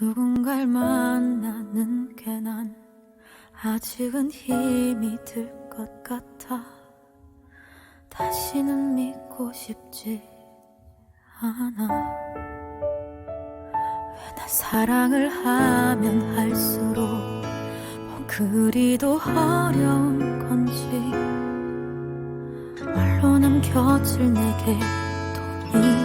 누군가를 만나는 게 난 아직은 힘이 들 것 같아. 다시는 믿고 싶지 않아. 왜 난 사랑을 하면 할수록 뭐 그리도 어려운 건지. 말로 남겨질 내게 또미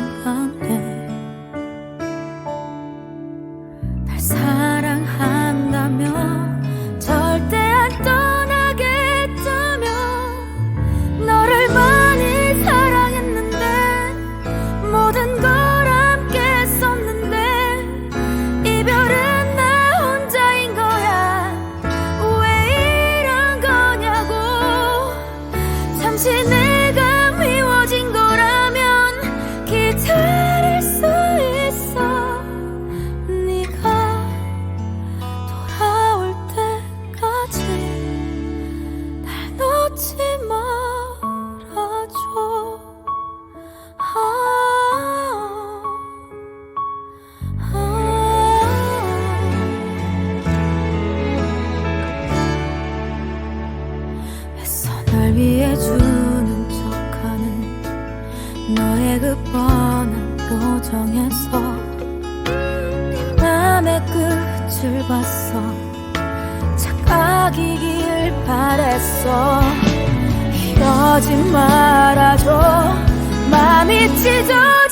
잠시 내가 미워진 거라면 기다릴 수 있어 네가 돌아올 때까지 날 놓지 말아줘 아, 아. 날 위해 척하는 너의 그 뻔한 표정에서 남의 끝을 봤어. 착각이길 바랬어. 이러지 말아줘. 마음이 찢어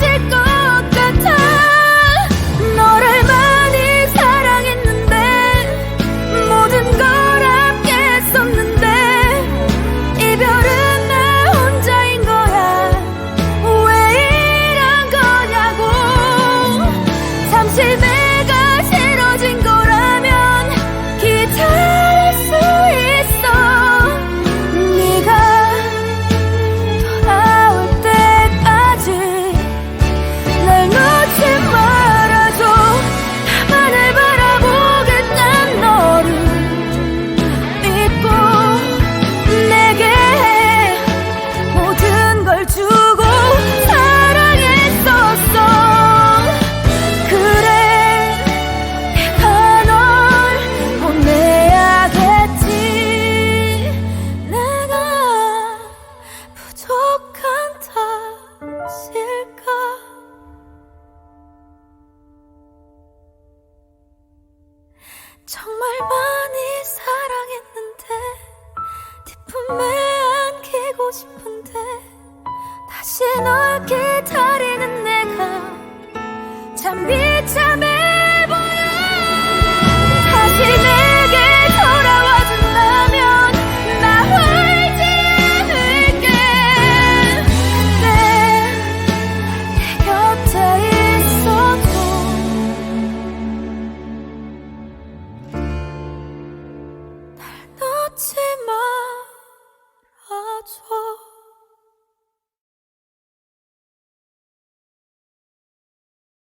my